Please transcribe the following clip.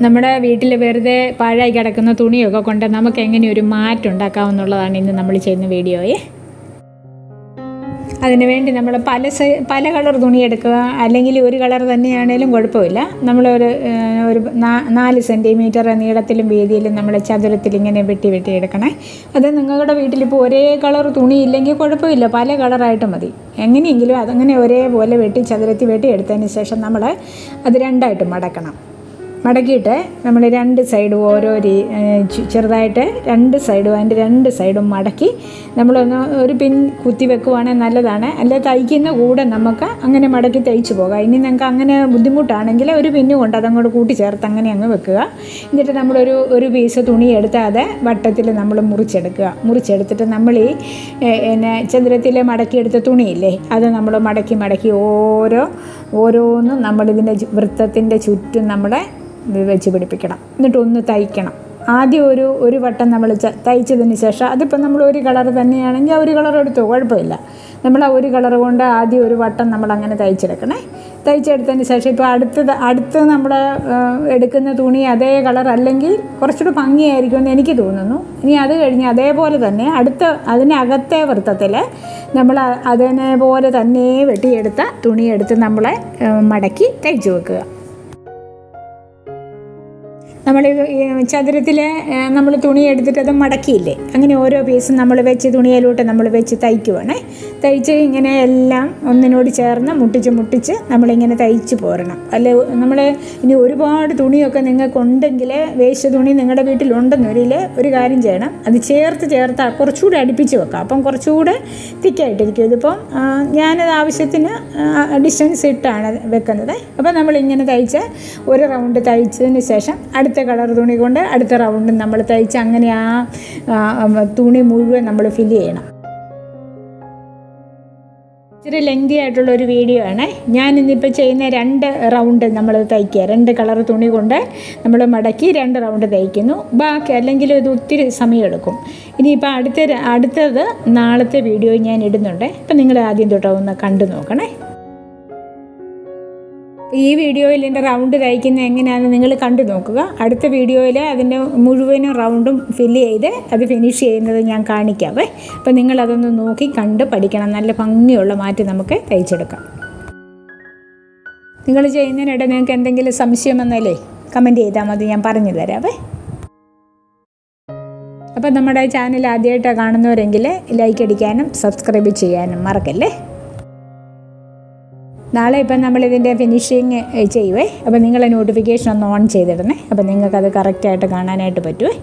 നമ്മുടെ വീട്ടിൽ വെറുതെ പാഴായി കിടക്കുന്ന തുണിയൊക്കെ കൊണ്ട് നമുക്ക് എങ്ങനെ ഒരു മാറ്റം ഉണ്ടാക്കാമെന്നുള്ളതാണ് ഇന്ന് നമ്മൾ ചെയ്യുന്ന വീഡിയോയെ അതിനുവേണ്ടി നമ്മൾ പല പല കളർ തുണി എടുക്കുക. അല്ലെങ്കിൽ ഒരു കളർ തന്നെയാണേലും കുഴപ്പമില്ല. നമ്മളൊരു ഒരു നാല് സെന്റിമീറ്റർ നീളത്തിലും വീതിയിലും നമ്മൾ ചതുരത്തിൽ ഇങ്ങനെ വെട്ടി വെട്ടി എടുക്കണേ. അത് നിങ്ങളുടെ വീട്ടിലിപ്പോൾ ഒരേ കളർ തുണി ഇല്ലെങ്കിൽ കുഴപ്പമില്ല. പല കളറായിട്ട് മതി. എങ്ങനെയെങ്കിലും അതങ്ങനെ ഒരേപോലെ വെട്ടി ചതുരത്തിൽ വെട്ടി എടുത്തതിന് ശേഷം നമ്മൾ അത് രണ്ടായിട്ട് മടക്കണം. മടക്കിയിട്ട് നമ്മൾ രണ്ട് സൈഡും ഓരോ രീ ചെറുതായിട്ട് രണ്ട് സൈഡും അതിന്റെ രണ്ട് സൈഡും മടക്കി നമ്മളൊന്ന് ഒരു പിൻ കുത്തി വെക്കുവാണെങ്കിൽ നല്ലതാണ്. അല്ലെ തയ്ക്കുന്ന കൂടെ നമുക്ക് അങ്ങനെ മടക്കി തയ്ച്ച് പോകാം. ഇനി നിങ്ങൾക്ക് അങ്ങനെ ബുദ്ധിമുട്ടാണെങ്കിൽ ഒരു പിന്നു കൊണ്ട് അതങ്ങോട്ട് കൂട്ടി ചേർത്ത് അങ്ങനെ അങ്ങ് വെക്കുക. എന്നിട്ട് നമ്മളൊരു ഒരു പീസ് തുണി എടുത്താതെ വട്ടത്തിൽ നമ്മൾ മുറിച്ചെടുക്കുക. മുറിച്ചെടുത്തിട്ട് നമ്മൾ ഈ പിന്നെ ചന്ദ്രത്തിൽ മടക്കിയെടുത്ത തുണിയില്ലേ അത് നമ്മൾ മടക്കി മടക്കി ഓരോ ഓരോന്നും നമ്മളിതിന്റെ വൃത്തത്തിന്റെ ചുറ്റും നമ്മളെ വെച്ച് പിടിപ്പിക്കണം. എന്നിട്ട് ഒന്ന് തയ്ക്കണം. ആദ്യം ഒരു ഒരു വട്ടം നമ്മൾ തയ്ച്ചതിന് ശേഷം അതിപ്പോൾ നമ്മൾ ഒരു കളർ തന്നെയാണെങ്കിൽ ആ ഒരു കളർ എടുത്തോ? കുഴപ്പമില്ല. നമ്മൾ ആ ഒരു കളർ കൊണ്ട് ആദ്യം ഒരു വട്ടം നമ്മൾ അങ്ങനെ തയ്ച്ചെടുക്കണേ. തയ്ച്ചെടുത്തതിന് ശേഷം ഇപ്പോൾ അടുത്തത് അടുത്ത് നമ്മൾ എടുക്കുന്ന തുണി അതേ കളർ അല്ലെങ്കിൽ കുറച്ചുകൂടി ഭംഗിയായിരിക്കുമെന്ന് എനിക്ക് തോന്നുന്നു. ഇനി അത് കഴിഞ്ഞ് അതേപോലെ തന്നെ അടുത്ത അതിനകത്തെ വൃത്തത്തിൽ നമ്മൾ അതേപോലെ തന്നെ വെട്ടിയെടുത്ത തുണിയെടുത്ത് നമ്മളെ മടക്കി തയ്ച്ചു വെക്കുക. നമ്മൾ ചതുരത്തിൽ നമ്മൾ തുണി എടുത്തിട്ട് അത് മടക്കിയില്ലേ? അങ്ങനെ ഓരോ പീസും നമ്മൾ വെച്ച് തുണിയിലോട്ട് നമ്മൾ വെച്ച് തയ്ക്കുവാണേ. തയ്ച്ച് ഇങ്ങനെ എല്ലാം ഒന്നിനോട് ചേർന്ന് മുട്ടിച്ച് മുട്ടിച്ച് നമ്മളിങ്ങനെ തയ്ച്ച് പോരണം. അല്ലെ നമ്മൾ ഇനി ഒരുപാട് തുണിയൊക്കെ നിങ്ങൾക്കുണ്ടെങ്കിൽ വേസ്റ്റ് തുണി നിങ്ങളുടെ വീട്ടിലുണ്ടെന്നൊരിൽ ഒരു കാര്യം ചെയ്യണം. അത് ചേർത്ത് ചേർത്ത് കുറച്ചുകൂടെ അടുപ്പിച്ച് വെക്കാം. അപ്പം കുറച്ചുകൂടെ തിക്കായിട്ടിരിക്കും. ഇതിപ്പം ഞാനത് ആവശ്യത്തിന് ഡിസ്റ്റൻസ് ഇട്ടാണ് വെക്കുന്നത്. അപ്പോൾ നമ്മളിങ്ങനെ തയ്ച്ച് ഒരു റൗണ്ട് തയ്ച്ചതിന് ശേഷം അടുത്ത കളർ തുണി കൊണ്ട് അടുത്ത റൗണ്ട് നമ്മൾ തയ്ച്ച് അങ്ങനെ ആ തുണി മുഴുവൻ നമ്മൾ ഫില്ല് ചെയ്യണം. ഇച്ചിരി ലെങ്തി ആയിട്ടുള്ള ഒരു വീഡിയോ ആണ്. ഞാൻ ഇന്നിപ്പോൾ ചെയ്യുന്ന രണ്ട് റൗണ്ട് നമ്മൾ തയ്ക്കുക. രണ്ട് കളർ തുണി കൊണ്ട് നമ്മൾ മടക്കി രണ്ട് റൗണ്ട് തയ്ക്കുന്നു. ബാക്കി അല്ലെങ്കിൽ ഇത് ഒത്തിരി സമയമെടുക്കും ഇനിയിപ്പോൾ അടുത്ത അടുത്തത് നാളത്തെ വീഡിയോ ഞാൻ ഇടുന്നുണ്ട്. അപ്പം നിങ്ങൾ ആദ്യം തൊട്ട് കണ്ടു നോക്കണേ. ഈ വീഡിയോയിൽ എന്റെ റൗണ്ട് തയ്ക്കുന്നത് എങ്ങനെയാണെന്ന് നിങ്ങൾ കണ്ടു നോക്കുക. അടുത്ത വീഡിയോയിൽ അതിന്റെ മുഴുവനും റൗണ്ടും ഫില്ല് ചെയ്ത് അത് ഫിനിഷ് ചെയ്യുന്നത് ഞാൻ കാണിക്കാവേ അപ്പോൾ നിങ്ങളതൊന്ന് നോക്കി കണ്ട് പഠിക്കണം. നല്ല ഭംഗിയുള്ള മാറ്റി നമുക്ക് തയ്ച്ചെടുക്കാം. നിങ്ങൾ ചെയ്യുന്നതിനിടെ നിങ്ങൾക്ക് എന്തെങ്കിലും സംശയം വന്നാലേ കമന്റ് ചെയ്താൽ മതി ഞാൻ പറഞ്ഞു തരാവേ അപ്പം നമ്മുടെ ചാനൽ ആദ്യമായിട്ടാണ് കാണുന്നവരെങ്കിൽ ലൈക്ക് അടിക്കാനും സബ്സ്ക്രൈബ് ചെയ്യാനും മറക്കല്ലേ? നാളെ ഇപ്പം നമ്മളിതിന്റെ ഫിനിഷിങ് ചെയ്യുവേ. അപ്പോൾ നിങ്ങളെ നോട്ടിഫിക്കേഷൻ ഒന്ന് ഓൺ ചെയ്തിടണേ. അപ്പോൾ നിങ്ങൾക്കത് കറക്റ്റായിട്ട് കാണാനായിട്ട് പറ്റുമേ